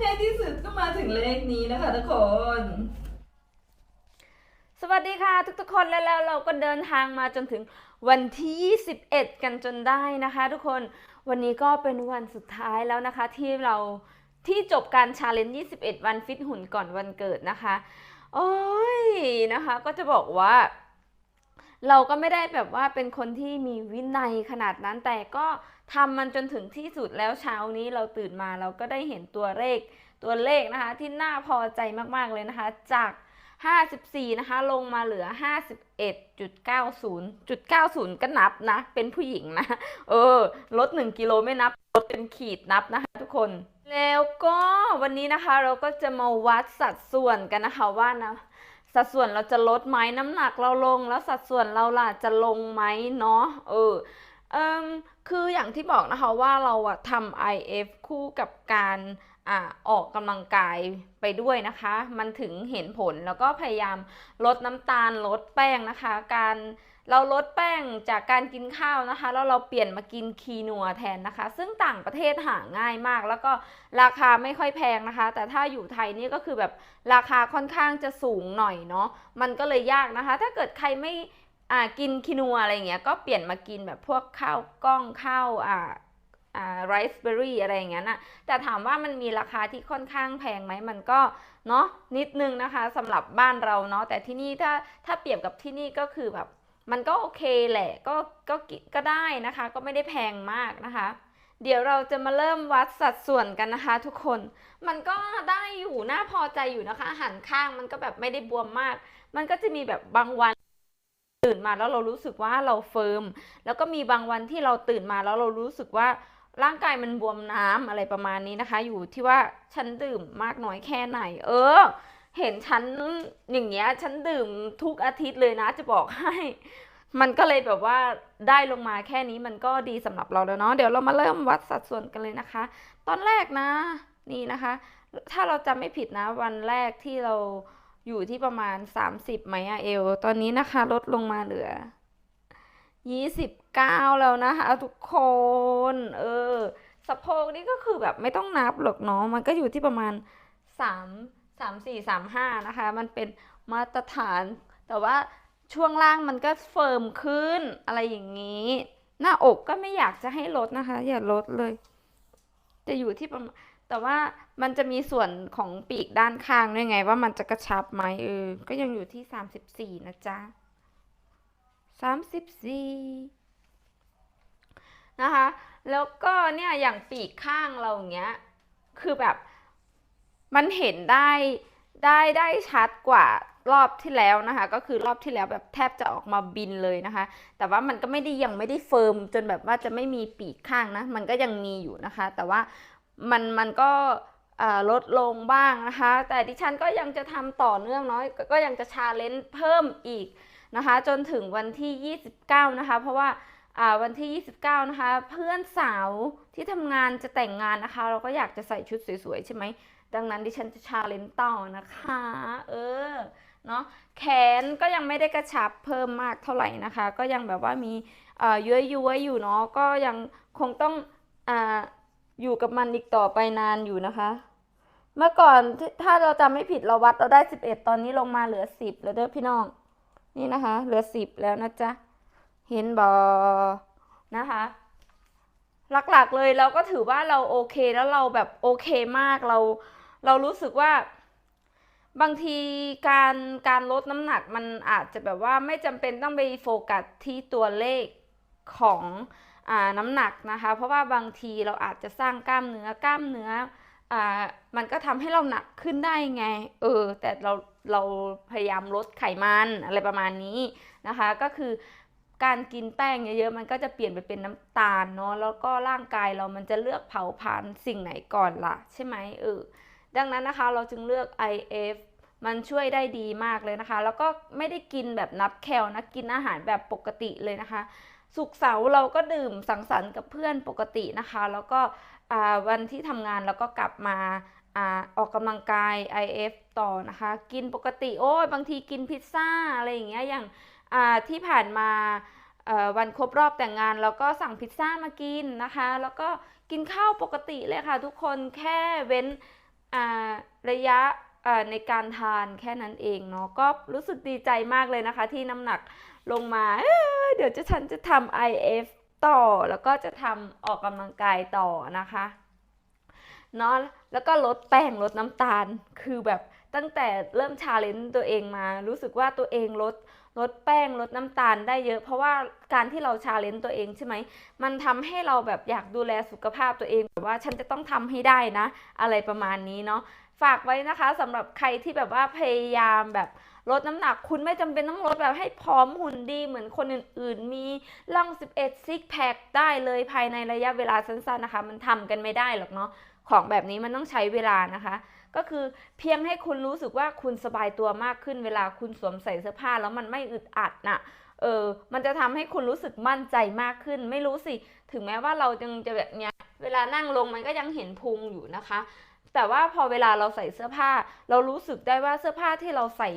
ในที่สุดก็มาถึงเลขนี้นะคะทุกคน สวัสดีค่ะทุกๆคนและแล้วเราก็เดินทางมาจนถึงวันที่ 21 กันจนได้นะคะทุกคนวันนี้ก็เป็นวันสุดท้ายแล้วนะคะ ที่เราที่จบการชาเลนจ์21 วันฟิตหุ่นก่อนวันเกิดนะคะ โอ้ยนะคะ ก็จะบอกว่า เราก็ไม่ได้แบบว่าเป็นคนที่มีวินัยขนาดนั้น แต่ก็ทำมันจนถึงที่สุดแล้วเช้านี้เราตื่นมาเราก็ได้เห็นตัวเลขตัวเลขนะคะ ที่น่าพอใจมากๆเลยนะคะ จาก 54 นะคะ ลงมาเหลือ 51.90 90 ก็นับนะ เป็นผู้หญิงนะ เออ ลด 1 กิโลไม่นับ ลดเป็นขีดนับนะคะทุกคนแล้วก็วันนี้นะคะเราก็จะมาวัดสัดส่วนกันนะคะว่านะ สัดส่วนเราจะลดไหมน้ำหนักเราลง แล้วสัดส่วนเราล่ะจะลงไหมเนาะเออเอิมคืออย่างที่บอกนะคะว่าเราอะทำ IF คู่กับการ อออกกำลังกายไปด้วยนะคะ มันถึงเห็นผลแล้วก็พยายามลดน้ำตาลลดแป้งนะคะ การเราลดแป้งจากการกินข้าวนะคะ แล้วเราเปลี่ยนมากินคีนัวแทนนะคะ ซึ่งต่างประเทศหาง่ายมาก แล้วก็ราคาไม่ค่อยแพงนะคะ แต่ถ้าอยู่ไทยนี่ก็คือแบบราคาค่อนข้างจะสูงหน่อยเนาะมันก็เลยยากนะคะ ถ้าเกิดใครไม่กินคินัวอะไรเงี้ยก็เปลี่ยนมากินแบบพวกข้าวกล้องข้าวอ่าอ่า ไรซ์เบอร์รี่อะไรอย่างเงี้ยนะแต่ถามว่ามันมีราคาที่ค่อนข้างแพงไหมมันก็เนาะนิดนึงนะคะสำหรับบ้านเราเนาะแต่ที่นี่ถ้าถ้าเปรียบกับที่นี่ก็คือแบบมันก็โอเคแหละก็ก็กิก็ได้นะคะ ก็ไม่ได้แพงมากนะคะ เดี๋ยวเราจะมาเริ่มวัดสัดส่วนกันนะคะ ทุกคน มันก็ได้อยู่น่าพอใจอยู่นะคะหันข้างมันก็แบบไม่ได้บวมมาก มันก็จะมีแบบบางวันตื่นมาแล้วเรารู้สึกว่าเราเฟิร์มแล้วก็มีบางวันที่เราตื่นมาแล้วเรารู้สึกว่า ร่างกายมันบวมน้ำอะไรประมาณนี้นะคะ อยู่ที่ว่าฉันดื่มมากน้อยแค่ไหน เออ เห็นฉันอย่างเงี้ยฉันดื่มทุกอาทิตย์เลยนะ จะบอกให้ มันก็เลยแบบว่าได้ลงมาแค่นี้มันก็ดีสำหรับเราแล้วเนาะเดี๋ยวเรามาเริ่มวัดสัดส่วนกันเลยนะคะ ตอนแรกนะ นี่นะคะ ถ้าเราจำไม่ผิดนะ วันแรกที่เราอยู่ที่ประมาณ 30ไหมอะเอล ตอนนี้นะคะ ลดลงมาเหลือ 29 แล้วนะคะทุกคน เออ สะโพกนี่ก็คือแบบไม่ต้องนับหรอกเนาะมันก็อยู่ที่ประมาณ 3 3 4 3 5นะคะ มันเป็นมาตรฐาน แต่ว่าช่วงล่างมันก็เฟิร์มขึ้นอะไรอย่างนี้ หน้าอกก็ไม่อยากจะให้ลดนะคะ อย่าลดเลย จะอยู่ที่ประมาณแต่ว่ามันจะมีส่วนของปีกด้านข้างด้วยไง ว่ามันจะกระชับไหมเออ ก็ยังอยู่ที่สามสิบสี่นะจ๊ะสามสิบสี่นะคะ แล้วก็เนี่ยอย่างปีกข้างเราอย่างเงี้ยคือแบบมันเห็นได้ได้ได้ชัดกว่ารอบที่แล้วนะคะ ก็คือรอบที่แล้วแบบแทบจะออกมาบินเลยนะคะ แต่ว่ามันก็ไม่ได้ยังไม่ได้เฟิร์มจนแบบว่าจะไม่มีปีกข้างนะ มันก็ยังมีอยู่นะคะ แต่ว่ามันมันก็ลดลงบ้างนะคะ แต่ดิฉันก็ยังจะทำต่อเนื่องเนาะก็ก็ยังจะชาเลนจ์เพิ่มอีกนะคะ จนถึงวันที่ 29 นะคะ เพราะว่า วันที่ 29 นะคะ เพื่อนสาวที่ทำงานจะแต่งงานนะคะ เราก็อยากจะใส่ชุดสวยๆ ใช่ไหม ดังนั้นดิฉันจะชาเลนจ์ต่อนะคะ เออ เนาะแขนก็ยังไม่ได้กระชับเพิ่มมากเท่าไหร่นะคะ ก็ยังแบบว่ามีเอ่อย้วยย้วยอยู่เนาะ ก็ยังคงต้องอ่อยู่กับมันอีกต่อไปนานอยู่นะคะ เมื่อก่อนถ้าเราจำไม่ผิดเราวัดเราได้ 11 ตอนนี้ลงมาเหลือ 10 แล้วเด้อพี่น้อง นี่นะคะ เหลือ 10 แล้วนะจ๊ะ เห็นบอนะคะหลักๆเลยเราก็ถือว่าเราโอเคแล้วเราแบบโอเคมากเราเรารู้สึกว่าบางทีการการลดน้ำหนักมันอาจจะแบบว่าไม่จำเป็นต้องไปโฟกัสที่ตัวเลขของอ่าน้ำหนักนะคะ เพราะว่าบางทีเราอาจจะสร้างกล้ามเนื้อกล้ามเนื้ออ่ามันก็ทำให้เราหนักขึ้นได้ไง เออ แต่เราเราพยายามลดไขมันอะไรประมาณนี้นะคะ ก็คือ การกินแป้งเยอะๆมันก็จะเปลี่ยนไปเป็นน้ำตาลเนาะแล้วก็ร่างกายเรามันจะเลือกเผาผลาญสิ่งไหนก่อนล่ะ ใช่ไหมเออดังนั้นนะคะเราจึงเลือก IF มันช่วยได้ดีมากเลยนะคะ แล้วก็ไม่ได้กินแบบนับแคลนะกินอาหารแบบปกติเลยนะคะ สุกเสาร์เราก็ดื่มสังสรรค์กับเพื่อนปกตินะคะ แล้วก็วันที่ทำงานเราก็กลับมาอออกกำลังกาย IF ต่อนะคะ กินปกติโอ้ยบางทีกินพิซซ่าอะไรอย่างเงี้ยอย่าง ที่ผ่านมาวันครบรอบแต่งงานแล้วก็สั่งพิซซ่ามากินนะคะ แล้วก็กินข้าวปกติเลยค่ะ ทุกคนแค่เว้นระยะในการทานแค่นั้นเองเนาะก็รู้สึกดีใจมากเลยนะคะ ที่น้ำหนักลงมาเเดี๋ยวจะฉันจะทำ IF ต่อแล้วก็จะทำออกกำลังกายต่อนะคะเนาะแล้วก็ลดแป้งลดน้ำตาลคือแบบตั้งแต่เริ่มชาเลนจ์ตัวเองมา รู้สึกว่าตัวเองลด ลดแป้งลดน้ำตาลได้เยอะ เพราะว่าการที่เราชาเลนจ์ตัวเองใช่ไหมมันทำให้เราแบบอยากดูแลสุขภาพตัวเองแบบว่าฉันจะต้องทำให้ได้นะ อะไรประมาณนี้เนาะฝากไว้นะคะสำหรับใครที่แบบว่าพยายามแบบลดน้ำหนักคุณไม่จำเป็นต้องลดแบบให้พร้อมหุ่นดีเหมือนคนอื่น ๆ มีร่อง 11 ซิกแพคได้เลยภายในระยะเวลาสั้นๆนะคะ มันทำกันไม่ได้หรอกเนาะของแบบนี้มันต้องใช้เวลานะคะ ก็คือเพียงให้คุณรู้สึกว่าคุณสบายตัวมากขึ้นเวลาคุณสวมใส่เสื้อผ้าแล้วมันไม่อึดอัดน่ะเออ มันจะทำให้คุณรู้สึกมั่นใจมากขึ้น ไม่รู้สิ ถึงแม้ว่าเรายังจะแบบเนี้ย เวลานั่งลงมันก็ยังเห็นพุงอยู่นะคะ แต่ว่าพอเวลาเราใส่เสื้อผ้า เรารู้สึกได้ว่าเสื้อผ้าที่เราใส่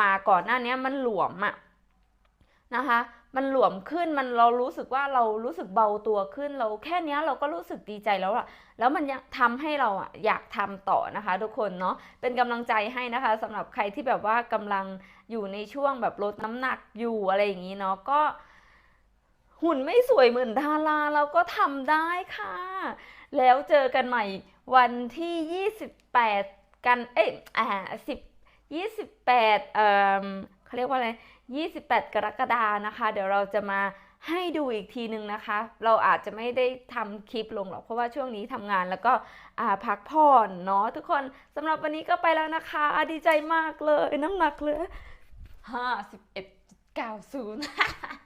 มาก่อนหน้านี้มันหลวมอะนะคะ มันหลวมขึ้นมันเรารู้สึกว่าเรารู้สึกเบาตัวขึ้น เราแค่นี้เราก็รู้สึกดีใจแล้วอะแล้วมันยังทำให้เราอะอยากทำต่อนะคะ ทุกคนเนาะเป็นกำลังใจให้นะคะสำหรับใครที่แบบว่ากำลังอยู่ในช่วงแบบลดน้ำหนักอยู่อะไรอย่างนี้เนาะก็ หุ่นไม่สวยเหมือนดาราเราก็ทำได้ค่ะ แล้วเจอกันใหม่วันที่ 28 กันเอ้ยอ่า10 28เอ่อเขาเรียกว่าอะไร 28 กรกฎานะคะ เดี๋ยวเราจะมาให้ดูอีกทีหนึ่งนะคะ เราอาจจะไม่ได้ทำคลิปลงหรอก เพราะว่าช่วงนี้ทำงานแล้วก็พักผ่อนเนาะทุกคนสำหรับวันนี้ก็ไปแล้วนะคะดีใจมากเลยน้ำหนักเหลย51.90